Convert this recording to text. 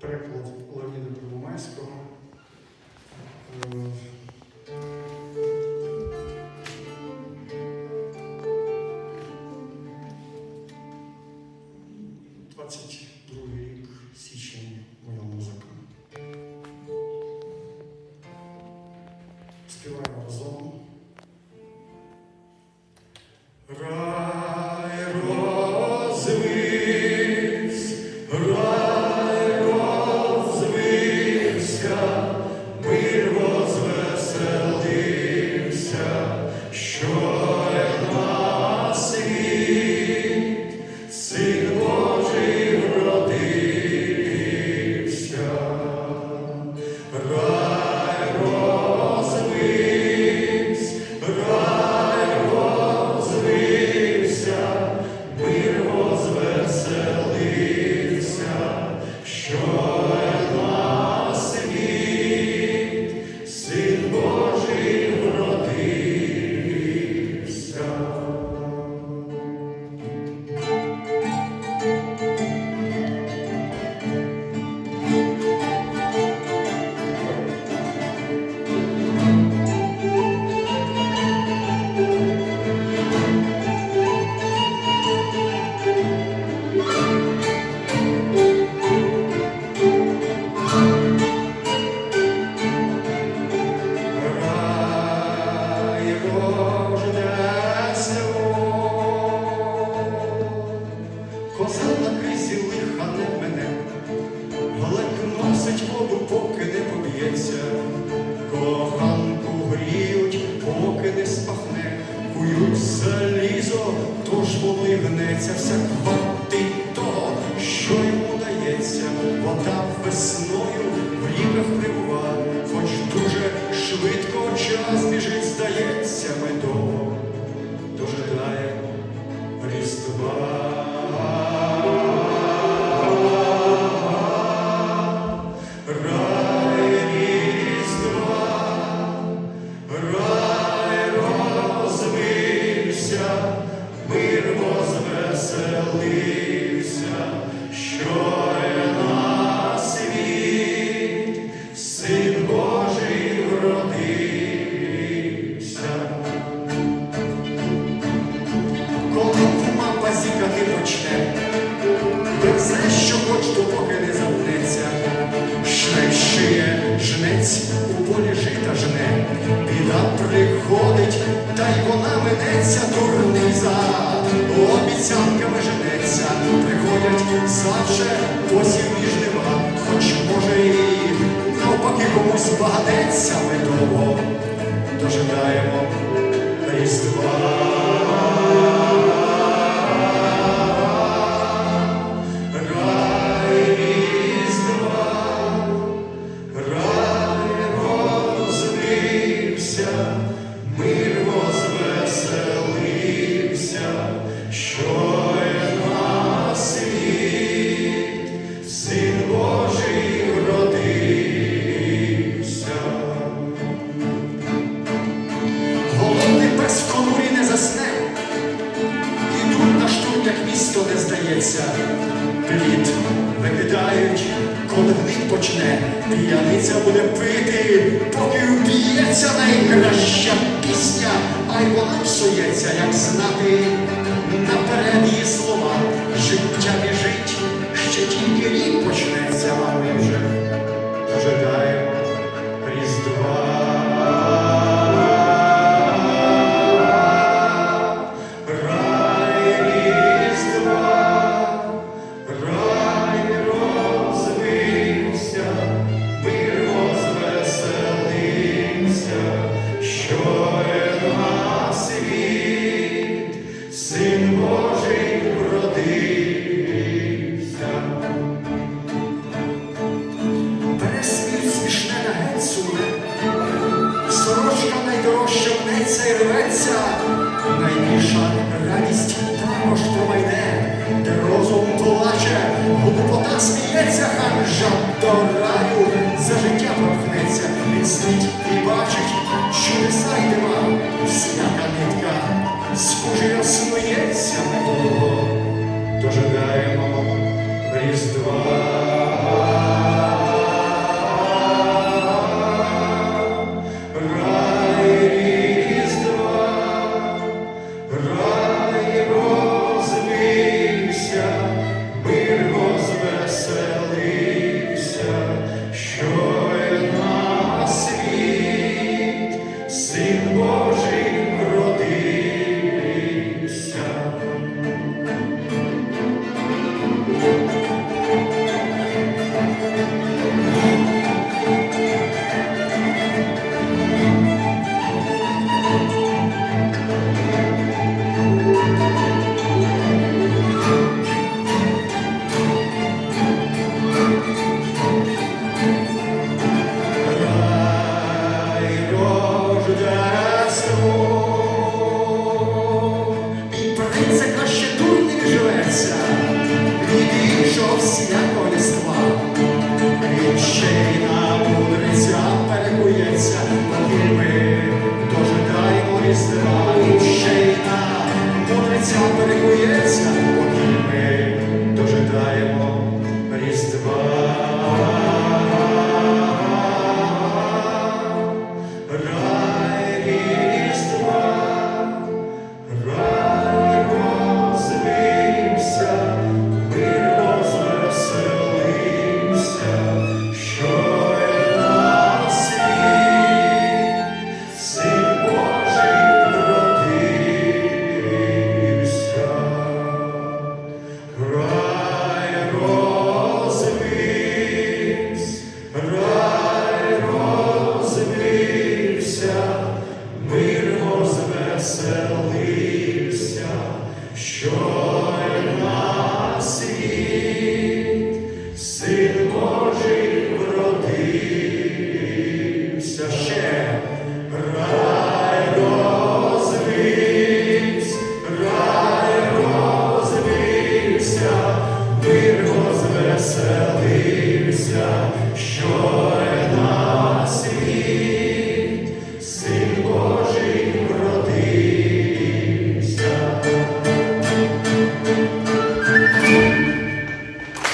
переклад Леоніда Первомайського. Співаємо разом. Поки не спахне, кують залізо, тож воно вся ми довго дожидаємо Різдва. Жнець у полі жита жне, біда приходить, та й вона минеться, дурний зад, обіцянками женеться, приходять завше осінь між нема, хоч може і навпаки комусь багатеться ми довго дожидаємо Різдва. Плід викидають, коли гнить почне, п'яниця буде пити, поки вб'ється найкраща пісня, а й вона псується, як знати наперед її слова. схоже, сміється не було, дожидаємо різдва. Yeah. Божий вродився ще рай розвився, рай розвився, мир розвеселився, що.